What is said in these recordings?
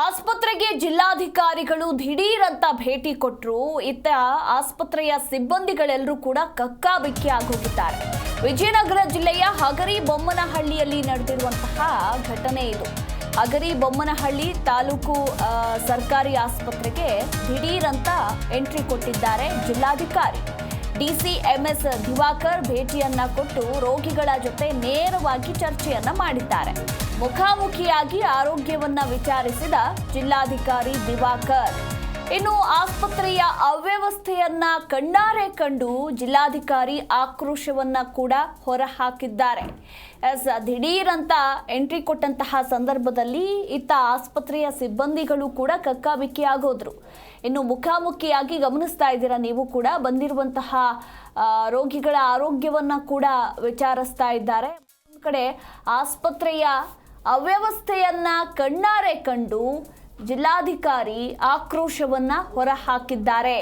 ಆಸ್ಪತ್ರೆಗೆ ಜಿಲ್ಲಾಧಿಕಾರಿಗಳು ದಿಢೀರಂತ ಭೇಟಿ ಕೊಟ್ಟರು ಇತ್ತ ಆಸ್ಪತ್ರೆಯ ಸಿಬ್ಬಂದಿಗಳೆಲ್ಲರೂ ಕೂಡ ಕಕ್ಕಾಬಿಕ್ಕಿ ಆಗೋಗಿದ್ದಾರೆ. ವಿಜಯನಗರ ಜಿಲ್ಲೆಯ ಹಗರಿ ಬೊಮ್ಮನಹಳ್ಳಿಯಲ್ಲಿ ನಡೆದಿರುವಂತಹ ಘಟನೆ ಇದು. ಹಗರಿ ಬೊಮ್ಮನಹಳ್ಳಿ ತಾಲೂಕು ಸರ್ಕಾರಿ ಆಸ್ಪತ್ರೆಗೆ ದಿಢೀರಂತ ಎಂಟ್ರಿ ಕೊಟ್ಟಿದ್ದಾರೆ ಜಿಲ್ಲಾಧಿಕಾರಿ. ಡಿಸಿಎಂಎಸ್ ದಿವಾಕರ್ ಭೇಟಿಯನ್ನ ಕೊಟ್ಟು ರೋಗಿಗಳ ಜೊತೆ ನೇರವಾಗಿ ಚರ್ಚೆಯನ್ನ ಮಾಡಿದ್ದಾರೆ. ಮುಖಾಮುಖಿಯಾಗಿ ಆರೋಗ್ಯವನ್ನ ವಿಚಾರಿಸಿದ ಜಿಲ್ಲಾಧಿಕಾರಿ ದಿವಾಕರ್. ಇನ್ನು ಆಸ್ಪತ್ರೆಯ ಅವ್ಯವಸ್ಥೆಯನ್ನ ಕಣ್ಣಾರೆ ಕಂಡು ಜಿಲ್ಲಾಧಿಕಾರಿ ಆಕ್ರೋಶವನ್ನ ಕೂಡ ಹೊರಹಾಕಿದ್ದಾರೆ. ಎಸ್ ದಿಢೀರ್ ಅಂತ ಎಂಟ್ರಿ ಕೊಟ್ಟಂತಹ ಸಂದರ್ಭದಲ್ಲಿ ಇತ್ತ ಆಸ್ಪತ್ರೆಯ ಸಿಬ್ಬಂದಿಗಳು ಕೂಡ ಕಕ್ಕಾಬಿಕ್ಕಿ ಆಗೋದ್ರು ಇನ್ನು ಮುಖಾಮುಖಿಯಾಗಿ ಗಮನಿಸ್ತಾ ಇದ್ದೀರಾ ನೀವು ಕೂಡ? ಬಂದಿರುವಂತಹ ರೋಗಿಗಳ ಆರೋಗ್ಯವನ್ನ ಕೂಡ ವಿಚಾರಿಸ್ತಾ ಇದ್ದಾರೆ. ಕಡೆ ಆಸ್ಪತ್ರೆಯ ಅವ್ಯವಸ್ಥೆಯನ್ನ ಕಣ್ಣಾರೆ ಕಂಡು ಜಿಲ್ಲಾಧಿಕಾರಿ ಆಕ್ರೋಶವನ್ನ ಹೊರಹಾಕಿದ್ದಾರೆ.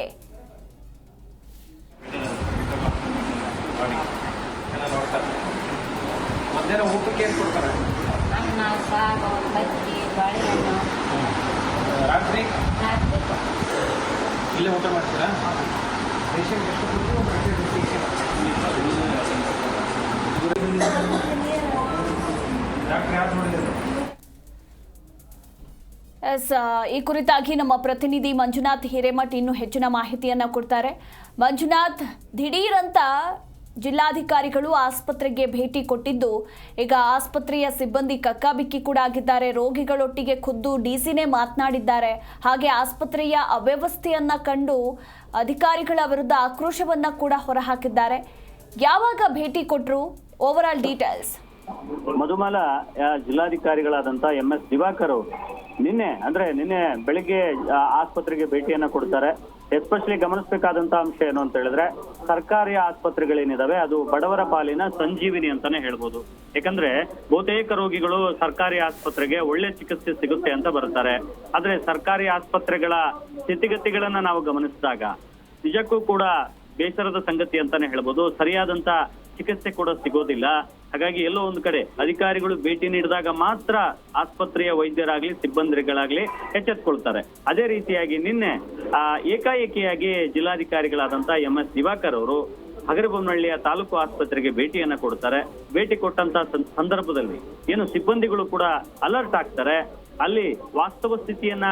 ಊಟ ನೋಡ್ತಾರೆ ಎಸ್ ಈ ಕುರಿತಾಗಿ ನಮ್ಮ ಪ್ರತಿನಿಧಿ ಮಂಜುನಾಥ್ ಹಿರೇಮಠ್ ಇನ್ನೂ ಹೆಚ್ಚಿನ ಮಾಹಿತಿಯನ್ನು ಕೊಡ್ತಾರೆ. ಮಂಜುನಾಥ್, ದಿಢೀರಂತ ಜಿಲ್ಲಾಧಿಕಾರಿಗಳು ಆಸ್ಪತ್ರೆಗೆ ಭೇಟಿ ಕೊಟ್ಟಿದ್ದು, ಈಗ ಆಸ್ಪತ್ರೆಯ ಸಿಬ್ಬಂದಿ ಕಕ್ಕಾಬಿಕ್ಕಿ ಕೂಡ ಆಗಿದ್ದಾರೆ. ರೋಗಿಗಳೊಟ್ಟಿಗೆ ಖುದ್ದು ಡಿಸಿನೇ ಮಾತನಾಡಿದ್ದಾರೆ. ಹಾಗೆ ಆಸ್ಪತ್ರೆಯ ಅವ್ಯವಸ್ಥೆಯನ್ನ ಕಂಡು ಅಧಿಕಾರಿಗಳ ವಿರುದ್ಧ ಆಕ್ರೋಶವನ್ನ ಕೂಡ ಹೊರಹಾಕಿದ್ದಾರೆ. ಯಾವಾಗ ಭೇಟಿ ಕೊಟ್ಟರು ಓವರ್ ಆಲ್ ಡೀಟೇಲ್ಸ್ ಮಧುಮಾಲ ಜಿಲ್ಲಾಧಿಕಾರಿಗಳಾದಂತ ಎಂ ಎಸ್ ದಿವಾಕರ್ ಅವರು ನಿನ್ನೆ, ಅಂದ್ರೆ ನಿನ್ನೆ ಬೆಳಿಗ್ಗೆ ಆಸ್ಪತ್ರೆಗೆ ಭೇಟಿಯನ್ನ ಕೊಡ್ತಾರೆ. ಎಸ್ಪೆಷಲಿ ಗಮನಿಸಬೇಕಾದಂತ ಅಂಶ ಏನು ಅಂತ ಹೇಳಿದ್ರೆ, ಸರ್ಕಾರಿ ಆಸ್ಪತ್ರೆಗಳೇನಿದಾವೆ, ಅದು ಬಡವರ ಪಾಲಿನ ಸಂಜೀವಿನಿ ಅಂತಾನೆ ಹೇಳ್ಬೋದು. ಯಾಕಂದ್ರೆ ಬಹುತೇಕ ರೋಗಿಗಳು ಸರ್ಕಾರಿ ಆಸ್ಪತ್ರೆಗೆ ಒಳ್ಳೆ ಚಿಕಿತ್ಸೆ ಸಿಗುತ್ತೆ ಅಂತ ಬರ್ತಾರೆ. ಆದ್ರೆ ಸರ್ಕಾರಿ ಆಸ್ಪತ್ರೆಗಳ ಸ್ಥಿತಿಗತಿಗಳನ್ನ ನಾವು ಗಮನಿಸಿದಾಗ, ನಿಜಕ್ಕೂ ಕೂಡ ಬೇಸರದ ಸಂಗತಿ ಅಂತಾನೆ ಹೇಳ್ಬೋದು. ಸರಿಯಾದಂತ ಚಿಕಿತ್ಸೆ ಕೂಡ ಸಿಗೋದಿಲ್ಲ. ಹಾಗಾಗಿ ಎಲ್ಲೋ ಒಂದು ಕಡೆ ಅಧಿಕಾರಿಗಳು ಭೇಟಿ ನೀಡಿದಾಗ ಮಾತ್ರ ಆಸ್ಪತ್ರೆಯ ವೈದ್ಯರಾಗ್ಲಿ, ಸಿಬ್ಬಂದಿಗಳಾಗ್ಲಿ ಎಚ್ಚೆತ್ಕೊಳ್ತಾರೆ. ಅದೇ ರೀತಿಯಾಗಿ ನಿನ್ನೆ, ಆ, ಏಕಾಏಕಿಯಾಗಿ ಜಿಲ್ಲಾಧಿಕಾರಿಗಳಾದಂತ ಎಂ ಎಸ್ ದಿವಾಕರ್ ಅವರು ಹಗರಿಬೊಮ್ಮನಹಳ್ಳಿಯ ತಾಲೂಕು ಆಸ್ಪತ್ರೆಗೆ ಭೇಟಿಯನ್ನ ಕೊಡ್ತಾರೆ. ಭೇಟಿ ಕೊಟ್ಟಂತ ಸಂದರ್ಭದಲ್ಲಿ ಏನು ಸಿಬ್ಬಂದಿಗಳು ಕೂಡ ಅಲರ್ಟ್ ಆಗ್ತಾರೆ. ಅಲ್ಲಿ ವಾಸ್ತವ ಸ್ಥಿತಿಯನ್ನ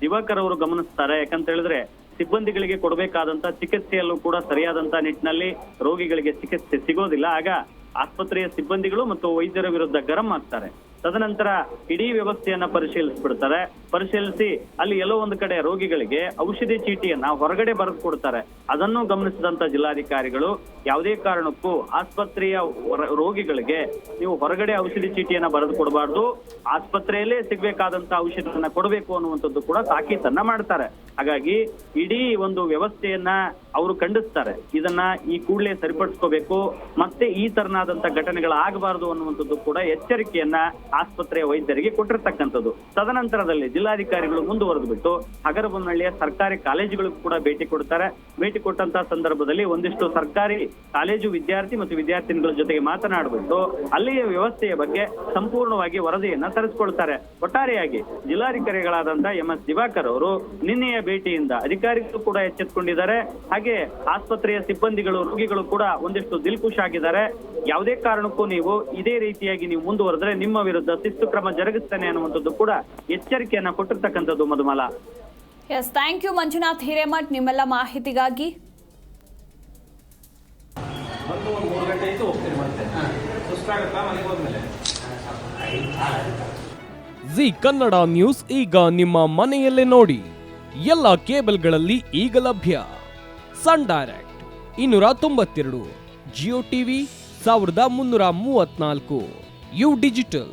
ದಿವಾಕರ್ ಅವರು ಗಮನಿಸ್ತಾರೆ. ಯಾಕಂತ ಹೇಳಿದ್ರೆ ಸಿಬ್ಬಂದಿಗಳಿಗೆ ಕೊಡಬೇಕಾದಂತ ಚಿಕಿತ್ಸೆಯಲ್ಲೂ ಕೂಡ ಸರಿಯಾದಂತ ನಿಟ್ಟಿನಲ್ಲಿ ರೋಗಿಗಳಿಗೆ ಚಿಕಿತ್ಸೆ ಸಿಗೋದಿಲ್ಲ. ಆಗ ಆಸ್ಪತ್ರೆಯ ಸಿಬ್ಬಂದಿಗಳು ಮತ್ತು ವೈದ್ಯರ ವಿರುದ್ಧ ಗರಂ ಆಗ್ತಾರೆ. ತದನಂತರ ಇಡೀ ವ್ಯವಸ್ಥೆಯನ್ನ ಪರಿಶೀಲಿಸ್ಬಿಡ್ತಾರೆ. ಪರಿಶೀಲಿಸಿ ಅಲ್ಲಿ ಎಲ್ಲೋ ಒಂದು ಕಡೆ ರೋಗಿಗಳಿಗೆ ಔಷಧಿ ಚೀಟಿಯನ್ನ ಹೊರಗಡೆ ಬರೆದು ಕೊಡ್ತಾರೆ. ಅದನ್ನು ಗಮನಿಸಿದಂತ ಜಿಲ್ಲಾಧಿಕಾರಿಗಳು ಯಾವುದೇ ಕಾರಣಕ್ಕೂ ಆಸ್ಪತ್ರೆಯ ರೋಗಿಗಳಿಗೆ ನೀವು ಹೊರಗಡೆ ಔಷಧಿ ಚೀಟಿಯನ್ನ ಬರೆದು ಕೊಡಬಾರ್ದು. ಆಸ್ಪತ್ರೆಯಲ್ಲೇ ಸಿಗ್ಬೇಕಾದಂತ ಔಷಧಿಯನ್ನ ಕೊಡಬೇಕು ಅನ್ನುವಂಥದ್ದು ಕೂಡ ತಾಕೀತನ್ನ ಮಾಡ್ತಾರೆ. ಹಾಗಾಗಿ ಇಡೀ ಒಂದು ವ್ಯವಸ್ಥೆಯನ್ನ ಅವರು ಖಂಡಿಸ್ತಾರೆ. ಇದನ್ನ ಈ ಕೂಡಲೇ ಸರಿಪಡಿಸ್ಕೋಬೇಕು. ಮತ್ತೆ ಈ ತರನಾದಂತ ಘಟನೆಗಳಾಗಬಾರದು ಅನ್ನುವಂಥದ್ದು ಕೂಡ ಎಚ್ಚರಿಕೆಯನ್ನ ಆಸ್ಪತ್ರೆಯ ವೈದ್ಯರಿಗೆ ಕೊಟ್ಟಿರ್ತಕ್ಕಂಥದ್ದು. ತದನಂತರದಲ್ಲಿ ಜಿಲ್ಲಾಧಿಕಾರಿಗಳು ಮುಂದುವರೆದು ಬಿಟ್ಟು ಹಗರಬೊಮ್ಮನಹಳ್ಳಿಯ ಸರ್ಕಾರಿ ಕಾಲೇಜುಗಳಿಗೂ ಕೂಡ ಭೇಟಿ ಕೊಡ್ತಾರೆ. ಭೇಟಿ ಕೊಟ್ಟಂತಹ ಸಂದರ್ಭದಲ್ಲಿ ಒಂದಿಷ್ಟು ಸರ್ಕಾರಿ ಕಾಲೇಜು ವಿದ್ಯಾರ್ಥಿ ಮತ್ತು ವಿದ್ಯಾರ್ಥಿನಿಗಳ ಜೊತೆಗೆ ಮಾತನಾಡಿಬಿಟ್ಟು ಅಲ್ಲಿಯ ವ್ಯವಸ್ಥೆಯ ಬಗ್ಗೆ ಸಂಪೂರ್ಣವಾಗಿ ವರದಿಯನ್ನ ತರಿಸ್ಕೊಳ್ತಾರೆ. ಒಟ್ಟಾರೆಯಾಗಿ ಜಿಲ್ಲಾಧಿಕಾರಿಗಳಾದಂತಹ ಎಂ ಎಸ್ ದಿವಾಕರ್ ಅವರು ನಿನ್ನೆಯ ಭೇಟಿಯಿಂದ ಅಧಿಕಾರಿಗಳು ಕೂಡ ಎಚ್ಚೆತ್ತುಕೊಂಡಿದ್ದಾರೆ ಹಾಗೆ ಆಸ್ಪತ್ರೆಯ ಸಿಬ್ಬಂದಿಗಳು, ರೋಗಿಗಳು ಕೂಡ ಒಂದಿಷ್ಟು ದಿಲ್ಕುಶ್ ಆಗಿದ್ದಾರೆ. ಯಾವುದೇ ಕಾರಣಕ್ಕೂ ನೀವು ಇದೇ ರೀತಿಯಾಗಿ ನೀವು ಮುಂದುವರೆದ್ರೆ ನಿಮ್ಮ ವಿರುದ್ಧ ಶಿಸ್ತು ಕ್ರಮ ಜರುಗಿಸ್ತೇನೆ ಅನ್ನುವಂಥದ್ದು ಕೂಡ ಎಚ್ಚರಿಕೆಯನ್ನ ಕೊಟ್ಟಿರ್ತಕ್ಕಂಥದ್ದು Madhumala. Yes thank you Manjunath Hiremath ನಿಮ್ಮೆಲ್ಲ ಮಾಹಿತಿಗಾಗಿ. ಜಿ ಕನ್ನಡ ನ್ಯೂಸ್ ಈಗ ನಿಮ್ಮ ಮನೆಯಲ್ಲೇ ನೋಡಿ. ಎಲ್ಲ ಕೇಬಲ್ಗಳಲ್ಲಿ ಈಗ ಲಭ್ಯ. ಸನ್ ಡೈರೆಕ್ಟ್ ಇನ್ನೂರ ತೊಂಬತ್ತೆರಡು ಜಿಯೋ ಟಿವಿ ಸಾವಿರದ ಮುನ್ನೂರ ಮೂವತ್ನಾಲ್ಕು ಯು ಡಿಜಿಟಲ್.